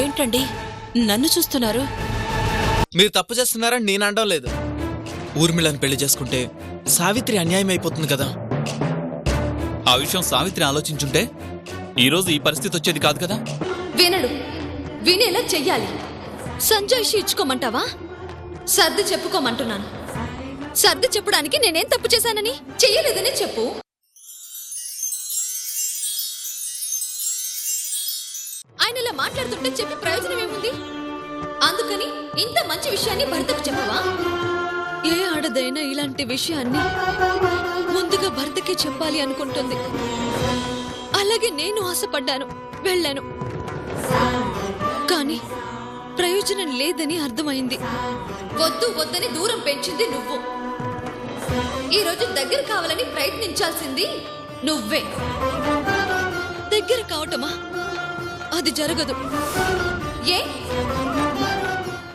ఏంటండి? నన్ను చూస్తున్నారు? మీరు తప్పు చేస్తున్నారని నేను అనడం లేదు. ఊర్మిళని పెళ్ళి చేసుకుంటే సావిత్రి అన్యాయం అయిపోతుంది కదా. ఆ విషయం సావిత్రి ఆలోచించుంటే ఈరోజు ఈ పరిస్థితి వచ్చేది కాదు కదా? వినడు. వినేలా చెయ్యాలి. సంజాయిషి ఇచ్చుకోమంటావా? సర్ది చెప్పుకోమంటున్నాను. సర్ది చెప్పడానికి నేనేం తప్పు చేశానని? చెయ్యలేదని చెప్పు. మాట్లాడుతుంటే చెప్పి ప్రయోజనం ఏముంది? అందుకని ఇంత మంచి విషయాన్ని భర్తకు చెప్పవా? ఏ ఆడదైనా ఇలాంటి విషయాన్ని ముందుగా భర్తకి చెప్పాలి అనుకుంటుంది. అలాగే నేను ఆశపడ్డాను వెళ్ళాను. కానీ ప్రయోజనం లేదని అర్థమైంది. వద్దు వద్దని దూరం పెంచింది నువ్వు. ఈ రోజు దగ్గర కావాలని ప్రయత్నించాల్సింది నువ్వే. దగ్గర కావటమా? అది జరగదు. ఏ?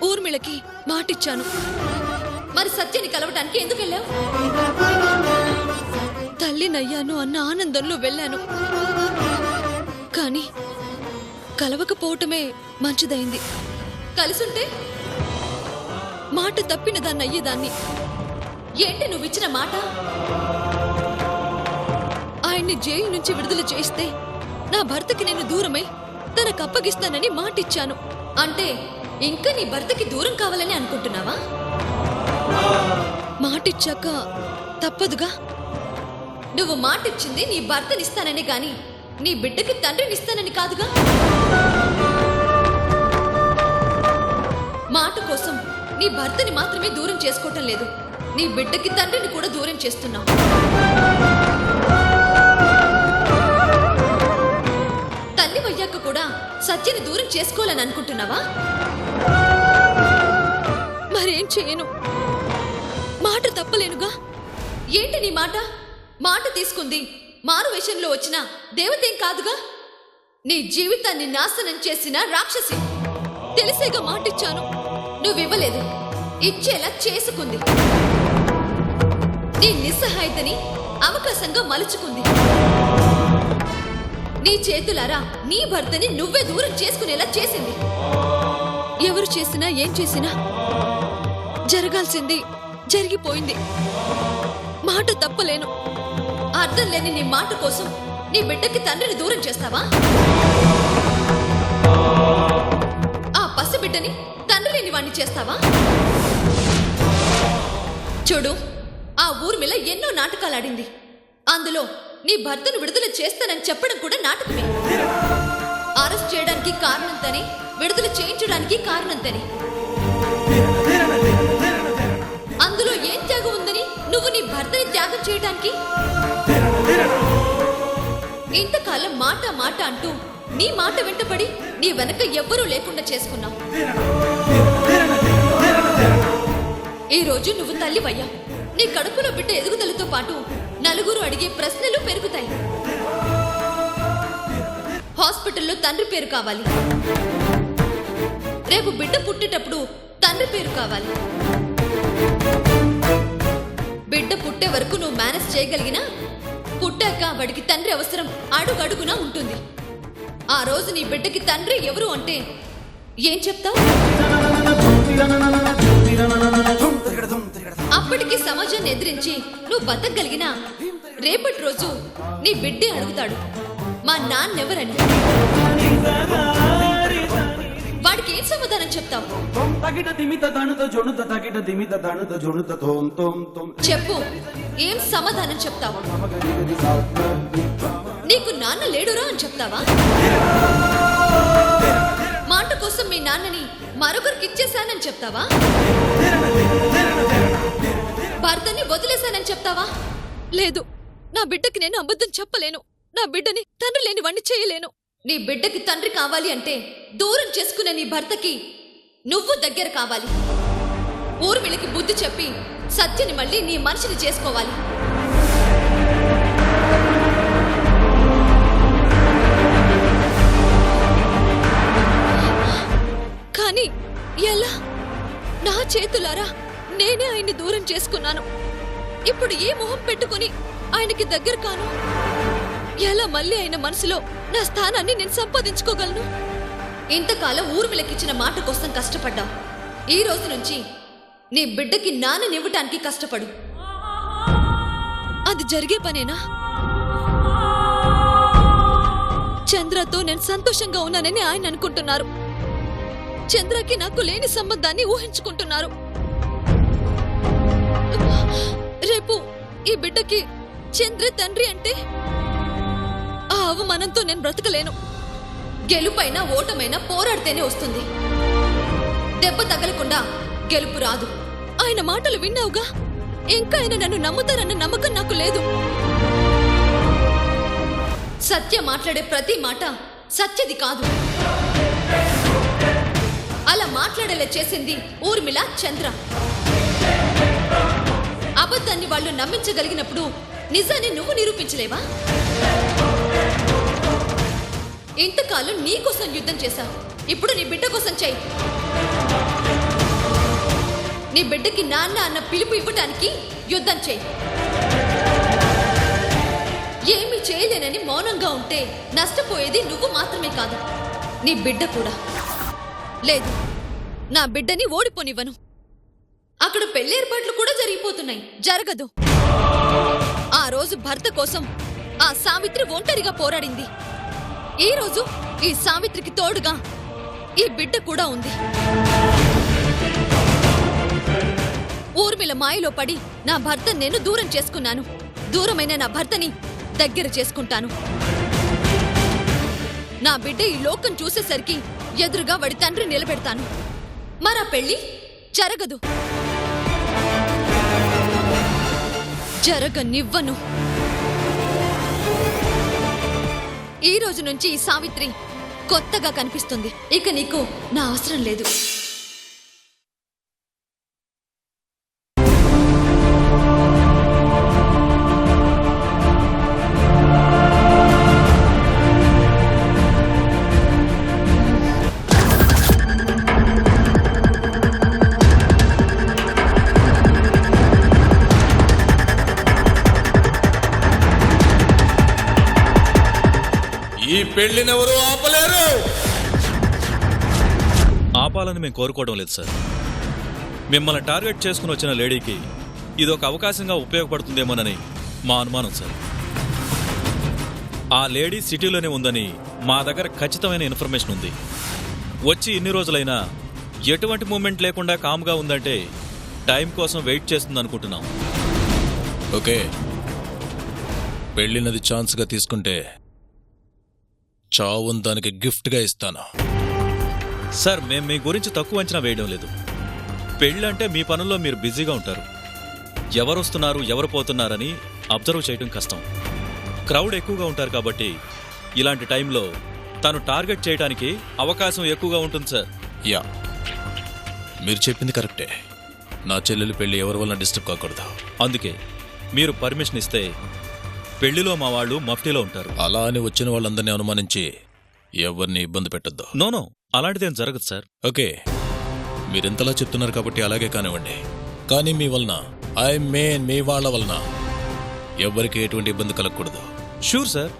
ఊర్మిళకి మాటిచ్చాను. మరి సత్యని కలవటానికి ఎందుకు వెళ్ళావు? తల్లినయ్యాను అన్న ఆనందంలో వెళ్ళాను. కానీ కలవకపోవటమే మంచిదైంది. కలిసుంటే మాట తప్పిన దాన్ని అయ్యేదాన్ని ఏంటి నువ్విచ్చిన మాట? ఆయన్ని జైలు నుంచి విడుదల చేస్తే నా భర్తకి నేను దూరమై తనకు అప్పగిస్తానని మాటిచ్చాను. అంటే ఇంకా నీ భర్తకి దూరం కావాలని అనుకుంటున్నావా? మాటిచ్చాక తప్పదుగా. నువ్వు మాటిచ్చింది నీ భర్తనిస్తానని గాని నీ బిడ్డకి తండ్రినిస్తానని కాదుగా? మాట కోసం నీ భర్తని మాత్రమే దూరం చేసుకోవటం లేదు. నీ బిడ్డకి తండ్రిని కూడా దూరం చేస్తున్నావు. సత్యని దూరం చేసుకోవాలని అనుకుంటున్నావా? మరేం చేయను. మాట తప్పలేనుగా? ఏంటి నీ మాట? మాట తీసుకుంది. మారు వేషంలో వచ్చిన దేవతేం కాదుగా? నీ జీవితాన్ని నాశనం చేసిన రాక్షసి. తెలిసేగా మాటిచ్చాను. నువ్వివ్వలేదు. ఇచ్చేలా చేసుకుంది. నీ నిస్సహాయతని అవకాశంగా మలుచుకుంది. నీ చేతులారా నీ భర్తని నువ్వే దూరం చేసుకునేలా చేసింది. ఎవరు చేసినా ఏం చేసినా జరగాల్సింది జరిగిపోయింది. మాట తప్పలేను. అర్థం లేని నీ మాట కోసం నీ బిడ్డకి తండ్రిని దూరం చేస్తావా? ఆ పసిబిడ్డని తండ్రి లేని వాణ్ణి చేస్తావా? చూడు ఆ ఊర్మిళ ఎన్నో నాటకాలు ఆడింది. అందులో నీ భర్తను విడుదల చేస్తానని చెప్పడం కూడా నాటకమే. అరెస్ట్ చేయడానికి కారణం తని విడుదల చేయించడానికి కారణం తని అందులో ఏం త్యాగం ఉందని నువ్వు నీ భర్తని త్యాగం చేయడానికి ఇంతకాలం మాట మాట అంటూ నీ మాట వెంటపడి నీ వెనక ఎవ్వరూ లేకుండా చేసుకున్నావు. ఈ రోజు నువ్వు తల్లివయ్యా. నీ కడుపులో బిడ్డ ఎదుగుదలతో పాటు నలుగురు అడిగే ప్రశ్నలు పెరుగుతాయి. హాస్పిటల్లో తండ్రి పేరు కావాలి. రేపు బిడ్డ పుట్టేటప్పుడు తండ్రి పేరు కావాలి. బిడ్డ పుట్టే వరకు నువ్వు మేనేజ్ చేయగలిగినా పుట్టాక వాడికి తండ్రి అవసరం అడుగడుగునా ఉంటుంది. ఆ రోజు నీ బిడ్డకి తండ్రి ఎవరు అంటే ఏం చెప్తావు? అప్పటికి సమాజాన్ని ఎదిరించి నువ్వు బతకగలిగినా రేపటి రోజు నీ బిడ్డే అడుగుతాడు. మా నాన్నెవరని? వాడికి ఏం సమాధానం చెప్తావు? చెప్పు ఏం సమాధానం చెప్తావు? నీకు నాన్న లేడురా అని చెప్తావా? మాట కోసం మీ నాన్నని మరొకరికి ఇచ్చేశానని చెప్తావా? భర్తని వదిలేశానని చెప్తావా? లేదు. నా బిడ్డకి నేను అబద్ధం చెప్పలేను. నా బిడ్డని తండ్రి లేని వాణ్ణి చేయలేను. నీ బిడ్డకి తండ్రి కావాలి అంటే దూరం చేసుకునే నీ భర్తకి నువ్వు దగ్గర కావాలి. ఊర్మిళకి బుద్ధి చెప్పి సత్యని మళ్ళీ నీ మనిషిని చేసుకోవాలి. కానీ ఎలా? నా చేతులారా నేనే ఆయన్ని దూరం చేసుకున్నాను. ఇప్పుడు ఏ మొహం పెట్టుకుని ఆయనకి దగ్గర కాను? ఎలా మళ్ళీ ఆయన మనసులో నా స్థానాన్ని నేను సంపాదించుకోగలను? ఇంతకాలం ఊర్మిళకిచ్చిన మాట కోసం కష్టపడ్డావు ఈ రోజు నుంచి నీ బిడ్డకి నాన్ననివ్వటానికి కష్టపడు. అది జరిగే పనేనా? చంద్రతో నేను సంతోషంగా ఉన్నానని ఆయన అనుకుంటున్నారు. చంద్రకి నాకు లేని సంబంధాన్ని ఊహించుకుంటున్నారు. రేపు ఈ బిడ్డకి చంద్ర తండ్రి అంటే ఆ అవమానంతో నేను బ్రతకలేను. గెలుపైనా ఓటమైనా పోరాడితేనే వస్తుంది. దెబ్బ తగలకుండా గెలుపు రాదు. ఆయన మాటలు విన్నావుగా? ఇంకా ఆయన నన్ను నమ్ముతారన్న నమ్మకం నాకు లేదు. సత్య మాట్లాడే ప్రతి మాట సత్యది కాదు. అలా మాట్లాడేలా చేసింది ఊర్మిళ చంద్ర. అబద్ధాన్ని వాళ్ళు నమ్మించగలిగినప్పుడు నిజాన్ని నువ్వు నిరూపించలేవా? ఇంతకాలం నీ కోసం యుద్ధం చేశావు ఇప్పుడు నీ బిడ్డ కోసం చెయ్యి నీ బిడ్డకి నాన్న అన్న పిలుపు ఇవ్వటానికి యుద్ధం చెయ్యి ఏమీ చేయలేనని మౌనంగా ఉంటే నష్టపోయేది నువ్వు మాత్రమే కాదు. నీ బిడ్డ కూడా. లేదు నా బిడ్డని ఓడిపోనివ్వను. అక్కడ పెళ్ళి ఏర్పాట్లు కూడా జరిగిపోతున్నాయి. జరగదు. ఆ రోజు భర్త కోసం ఆ సావిత్రి ఒంటరిగా పోరాడింది. ఈ రోజు ఈ సావిత్రికి తోడుగా ఈ బిడ్డ కూడా ఉంది. ఊర్మిళ మాయలో పడి నా భర్త నేను దూరం చేసుకున్నాను. దూరమైన నా భర్తని దగ్గర చేసుకుంటాను. నా బిడ్డ ఈ లోకం చూసేసరికి ఎదురుగా వాడి తండ్రి నిలబెడతాను. మరా పెళ్ళి జరగదు. జరగనివ్వను. ఈ రోజు నుంచి ఈ సావిత్రి కొత్తగా కనిపిస్తుంది. ఇక నీకు నా అవసరం లేదు. ఈ పెళ్ళినెవరూ ఆపలేరు. ఆపాలని మేము కోరుకోవడం లేదు సార్. మిమ్మల్ని టార్గెట్ చేసుకుని వచ్చిన లేడీకి ఇది ఒక అవకాశంగా ఉపయోగపడుతుందేమోనని మా అనుమానం సార్. ఆ లేడీ సిటీలోనే ఉందని మా దగ్గర ఖచ్చితమైన ఇన్ఫర్మేషన్ ఉంది. వచ్చి ఇన్ని రోజులైనా ఎటువంటి మూమెంట్ లేకుండా కామ్గా ఉందంటే టైం కోసం వెయిట్ చేస్తుంది అనుకుంటున్నాం. ఓకే. పెళ్ళినది ఛాన్స్గా తీసుకుంటే చావుని దానికి గిఫ్ట్గా ఇస్తాను. సార్ మేము మీ గురించి తక్కువ అంచనా వేయడం లేదు. పెళ్ళంటే మీ పనుల్లో మీరు బిజీగా ఉంటారు. ఎవరు వస్తున్నారు ఎవరు పోతున్నారని అబ్జర్వ్ చేయడం కష్టం. క్రౌడ్ ఎక్కువగా ఉంటారు కాబట్టి ఇలాంటి టైంలో తను టార్గెట్ చేయడానికి అవకాశం ఎక్కువగా ఉంటుంది సార్. యా. మీరు చెప్పింది కరెక్టే. నా చెల్లెలు పెళ్ళి ఎవరి వల్ల డిస్టర్బ్ కాకూడదు. అందుకే మీరు పర్మిషన్ ఇస్తే పెళ్ళిలో మా వాళ్ళు మఫ్టీలో ఉంటారు. అలా అని వచ్చిన వాళ్ళందరినీ అనుమానించి ఎవరిని ఇబ్బంది పెట్టొద్దు. నోనో అలాంటిదేం జరగదు సార్. ఓకే. మీరింతలా చెప్తున్నారు కాబట్టి అలాగే కానివ్వండి. కానీ మీ వలన ఐ మేన్ మీ వాళ్ళ వలన ఎవరికి ఎటువంటి ఇబ్బంది కలగకూడదు. Sure sir.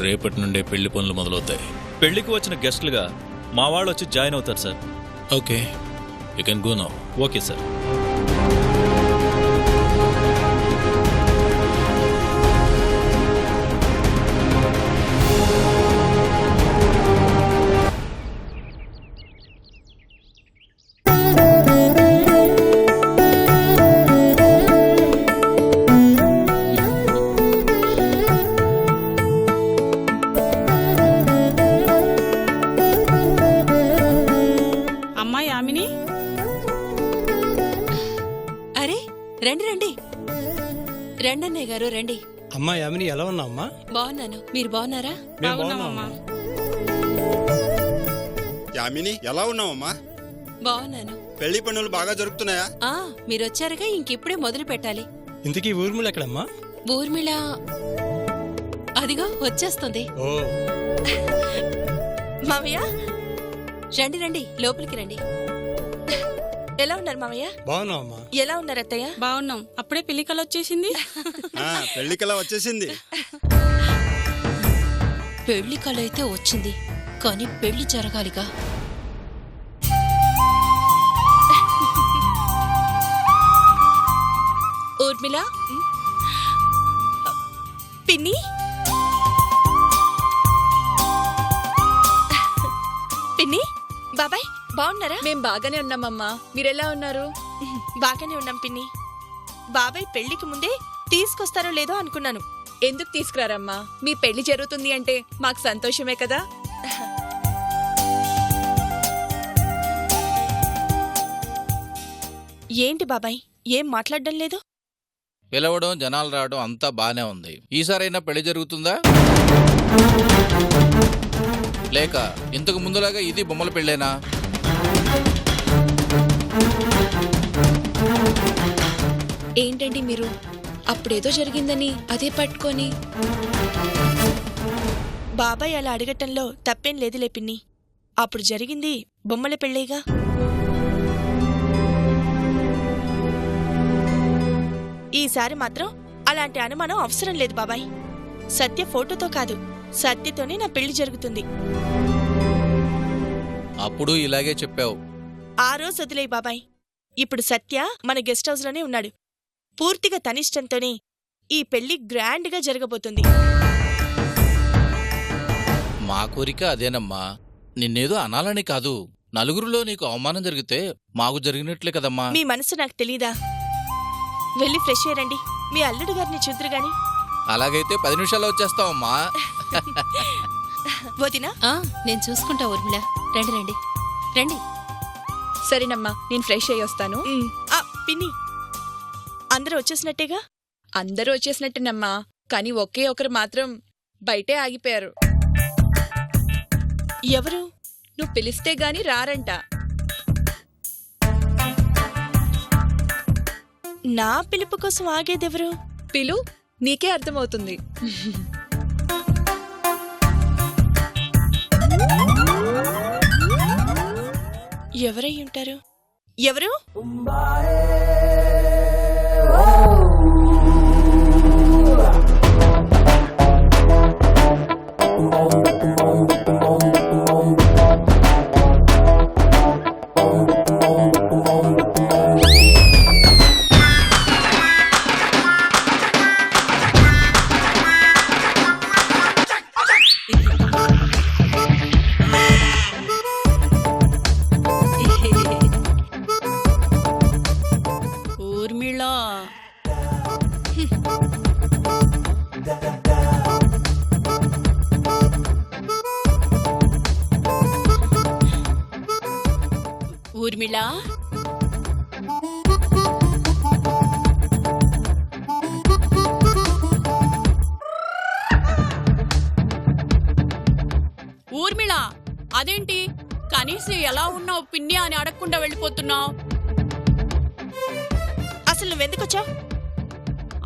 రేపటి నుండే పెళ్ళి పనులు మొదలవుతాయి. పెళ్ళికి వచ్చిన గెస్టులుగా మా వాళ్ళు వచ్చి జాయిన్ అవుతారు sir. Okay. You can go now. Okay sir. ఎలా ఉన్నావమ్మా? బాగున్నాను. మీరు బాగున్నారా? మేము బాగున్నామమ్మా. యామిని ఎలా ఉన్నావమ్మా? బాగున్నాను. పెళ్ళి పనులు బాగా జరుగుతున్నాయా ఆ మీరు వచ్చారుగా ఇంకిప్పుడే మొదలు పెట్టాలి. ఇంతకీ ఊర్మిళ ఎక్కడమ్మా? ఊర్మిళ అదిగో వచ్చేస్తుంది. ఓ. మావయ్య రండి రండి లోపలికి రండి. ఎలా ఉన్నారు మావయ్య బాగున్నావమ్మా. ఎలా ఉన్నారు అత్తయ్య? బాగున్నాం. అప్పుడే పెళ్ళి కళ వచ్చేసింది. ఆ, పెళ్ళికలా వచ్చేసింది. పెళ్ళి కళ అయితే వచ్చింది కానీ పెళ్ళి జరగాలిగా. ఊర్మిళ? పిన్ని? పిన్ని? బాబాయ్? బాగున్నారా? మేం బాగానే ఉన్నామమ్మా. మీరెలా ఉన్నారు? బాగానే ఉన్నాం పిన్ని. బాబాయ్ పెళ్ళికి ముందే తీసుకొస్తారో లేదో అనుకున్నాను. ఎందుకు తీసుకురారమ్మా? మీ పెళ్ళి జరుగుతుంది అంటే మాకు సంతోషమే కదా? ఏంటి బాబాయ్? ఏం మాట్లాడడం లేదు? పిలవడం జనాలు రావడం అంతా బానే ఉంది. ఈసారైనా పెళ్ళి జరుగుతుందా? లేక ఇంతకు ముందులాగా ఇది బొమ్మల పెళ్ళేనా? ఏంటండి మీరు? అప్పుడేదో జరిగిందని అదే పట్టుకొని. బాబాయ్ అలా అడగటంలో తప్పేం లేదులే పిన్ని. అప్పుడు జరిగింది బొమ్మల పెళ్ళేగా. ఈసారి మాత్రం అలాంటి అనుమానం అవసరం లేదు బాబాయ్. సత్య ఫోటోతో కాదు సత్యతోనే నా పెళ్ళి జరుగుతుంది. అప్పుడు ఇలాగే చెప్పావు. ఆ రోజు వదిలే బాబాయ్. ఇప్పుడు సత్య మన గెస్ట్ హౌస్లోనే ఉన్నాడు. పూర్తిగా తనిష్టంతోనే ఈ పెళ్ళి గ్రాండ్గా జరగబోతుంది. మా కోరిక అదేనమ్మా. నిన్నేదో అనాలని కాదు. నలుగురిలో నీకు అవమానం జరిగితే మాకు జరిగినట్లే కదమ్మా. మీ మనసు నాకు తెలీదా? వెళ్ళి ఫ్రెష్ అయ్యారండి మీ అల్లుడు గారిని చూద్దరు గాని. అలాగైతే పది నిమిషాల్లో వచ్చేస్తావమ్మా. వదినా? నేను చూసుకుంటా ఊర్మిళ. రండి రండి. రండి. సరేనమ్మా నేను ఫ్రెష్ అయ్యి వస్తాను. ఆ, పిన్ని. అందరూ వచ్చేసినట్టేగా? అందరూ వచ్చేసినట్టేనమ్మా. కానీ ఒకే ఒకరు మాత్రం బయటే ఆగిపోయారు. ఎవరు? నువ్వు పిలిస్తే గాని రారంట. నా పిలుపు కోసం ఆగేదెవరు? పిలు నీకే అర్థమవుతుంది. ఎవరై ఉంటారు? ఎవరు?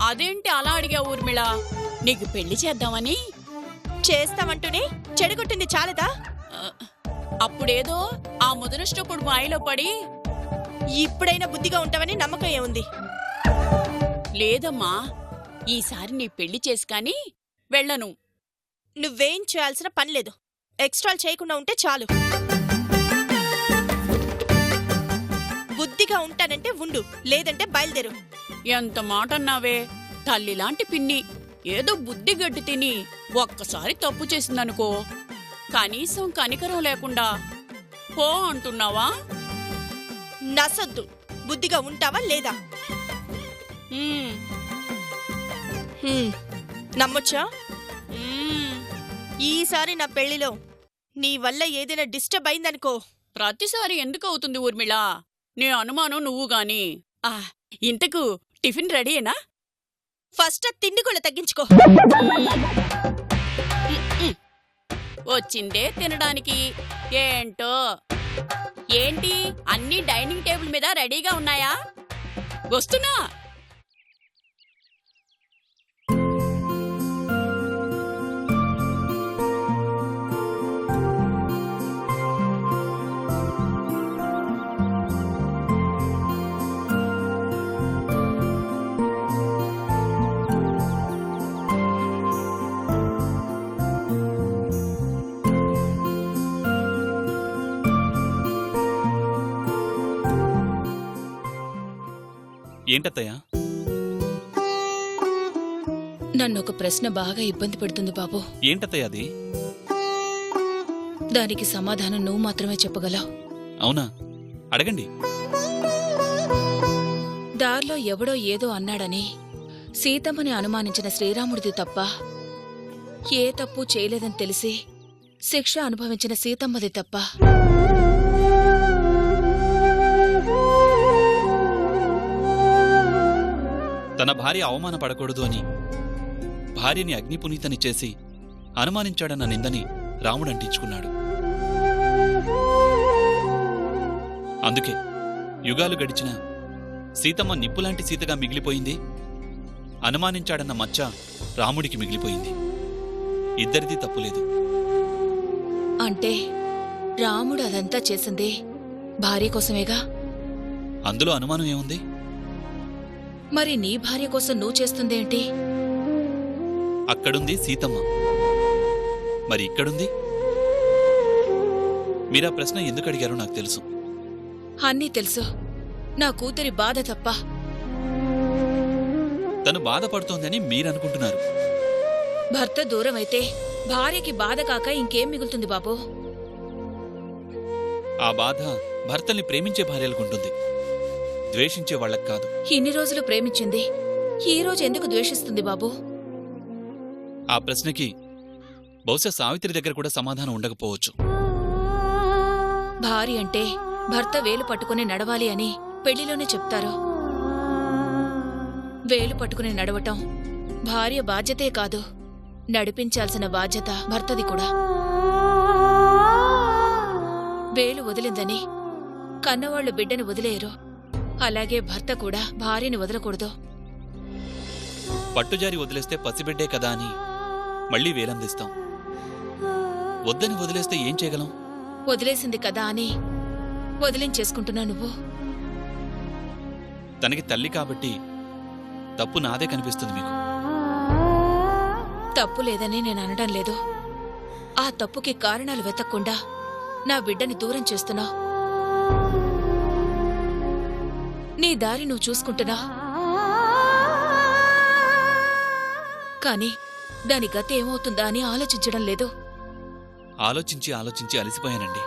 అదేంటి అలా అడిగా ఊర్మిళ? నీకు పెళ్ళి చేద్దామని? చేస్తామంటూనే చెడగొట్టింది చాలదా? అప్పుడేదో ఆ ముదనష్టపుడు మాయలో పడి ఇప్పుడైనా బుద్ధిగా ఉంటావని నమ్మకం ఏముంది? లేదమ్మా ఈసారి నీ పెళ్ళి చేసి కానీ వెళ్ళను. నువ్వేం చేయాల్సిన పని లేదు. ఎక్స్ట్రాలు చేయకుండా ఉంటే చాలు. బుద్ధిగా ఉంటానంటే ఉండు లేదంటే బయలుదేరు. ఎంత మాట అన్నావే తల్లిలాంటి పిన్ని. ఏదో బుద్ధి గడ్డి తిని ఒక్కసారి తప్పు చేసిందనుకో. కనీసం కనికరం లేకుండా పో అంటున్నావా? నసొద్దు. బుద్ధిగా ఉంటావా లేదా? ఉమ్, హ్మ్. నమ్మొచ్చా? ఉమ్. ఈసారి నా పెళ్ళిలో నీ వల్ల ఏదైనా డిస్టర్బ్ అయిందనుకో. ప్రతిసారి ఎందుకు అవుతుంది ఊర్మిళ? నీ అనుమానం నువ్వు గాని. ఆ ఇంతకు టిఫిన్ రెడీయేనా? ఫస్ట్ తిండి కూడా తగ్గించుకో. వచ్చిందే తినడానికి. ఏంటో? ఏంటి? అన్ని డైనింగ్ టేబుల్ మీద రెడీగా ఉన్నాయా? వస్తున్నా! ఏంటత్తయ్యా? నన్ను ఒక ప్రశ్న బాగా ఇబ్బంది పెడుతుంది బాబు. ఏంటత్తయ్య అది? దానికి సమాధానం నువ్వు మాత్రమే చెప్పగలవు. అవునా? అడగండి. దారిలో ఎవడో ఏదో అన్నాడని సీతమ్మని అనుమానించిన శ్రీరాముడిది తప్ప ఏ తప్పు చేయలేదని తెలిసి శిక్ష అనుభవించిన సీతమ్మది తప్ప. తన భార్య అవమానపడకూడదు అని. భార్యని అగ్నిపునీతని చేసి అనుమానించాడన్న నిందని రాముడు అంటించుకున్నాడు. అందుకే యుగాలు గడిచిన సీతమ్మ నిప్పులాంటి సీతగా మిగిలిపోయింది. అనుమానించాడన్న మచ్చ రాముడికి మిగిలిపోయింది. ఇద్దరిది తప్పులేదు. అంటే రాముడు అదంతా చేసింది భార్య కోసమేగా? అందులో అనుమానం ఏముంది? మరి నీ భార్య కోసం నువ్వు చేస్తుందేంటి అక్కడుంది సీతమ్మ. మరి ఇక్కడుంది? మీరా ప్రశ్న ఎందుకు అడిగారో నాకు తెలుసు. అన్నీ తెలుసు. నా కూతురి బాధ తప్ప. తను బాధపడుతోందని మీరనుకుంటున్నారు. భర్త దూరమైతే భార్యకి బాధ కాక ఇంకేం మిగులుతుంది బాబు? ఆ బాధ భర్తల్ని ప్రేమించే భార్యలకుంటుంది ద్వేషించే వాళ్ళకి కాదు. ఇన్ని రోజులు ప్రేమించింది. ఈ రోజు ఎందుకు ద్వేషిస్తుంది బాబు? ఆ ప్రశ్నకి బహుశా సావిత్రి దగ్గర కూడా సమాధానం ఉండకపోవచ్చు. భార్య అంటే భర్త వేలు పట్టుకుని నడవాలి అని పెళ్ళిలోనే చెప్తారు. వేలు పట్టుకుని నడవటం భార్య బాధ్యతే కాదు. నడిపించాల్సిన బాధ్యత భర్తది కూడా. వేలు వదిలిందని కన్నవాళ్ళు బిడ్డని వదిలేయరు. అలాగే భర్త కూడా భార్యని వదలకూడదు. పట్టుజారి వదిలేస్తే పసిబిడ్డే కదా అని మళ్ళీ వేలందిస్తాం. వద్దని వదిలేస్తే ఏం చేయగలం? వదిలేసింది కదా అని వదిలించేసుకుంటున్నా నువ్వు. తనకి తల్లి కాబట్టి తప్పు నాదే కనిపిస్తుంది మీకు. తప్పు లేదని నేను అనడం లేదు. ఆ తప్పుకి కారణాలు వెతక్కుండా నా బిడ్డని దూరం చేస్తున్నా నీ దారి నువ్వు చూసుకుంటున్నా. కాని దాని గతి ఏమవుతుందా అని ఆలోచించడం లేదు. ఆలోచించి ఆలోచించి అలసిపోయానండి.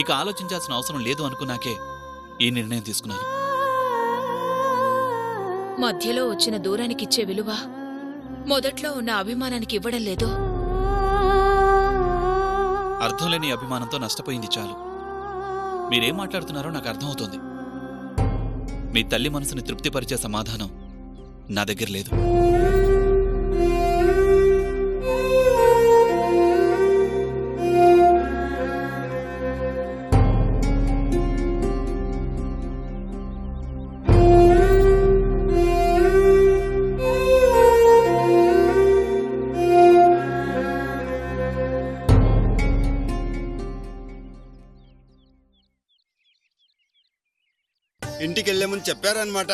ఇక ఆలోచించాల్సిన అవసరం లేదు అనుకున్నాకే ఈ నిర్ణయం తీసుకున్నాను. మధ్యలో వచ్చిన దూరానికిచ్చే విలువ మొదట్లో ఉన్న అభిమానానికి ఇవ్వడం లేదు. అర్థం లేని అభిమానంతో నష్టపోయింది చాలు. మీరేం మాట్లాడుతున్నారో నాకు అర్థమవుతోంది. మీ తల్లి మనసుని తృప్తిపరిచే సమాధానం నా దగ్గర లేదు. చెప్పారనమాట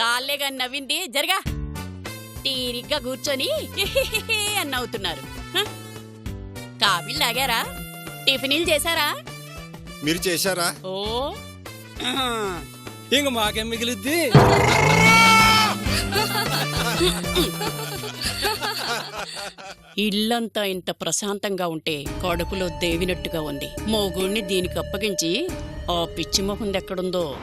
చాలే గాని నవ్వింది. జరగా. తీరిగ్గా కూర్చొని అని నవ్వుతున్నారు. హ? కాఫీలు తాగారా? టిఫినీలు చేశారా? మీరు చేశారా? ఓ. ఇంక మాకేం మిగిలిద్ది? ఇల్లంతా ఇంత ప్రశాంతంగా ఉంటే కడుపులో దేవినట్టుగా ఉంది. మోగుణ్ణి దీనికి అప్పగించి ఆ పిచ్చి మొహం ఎక్కడుందో.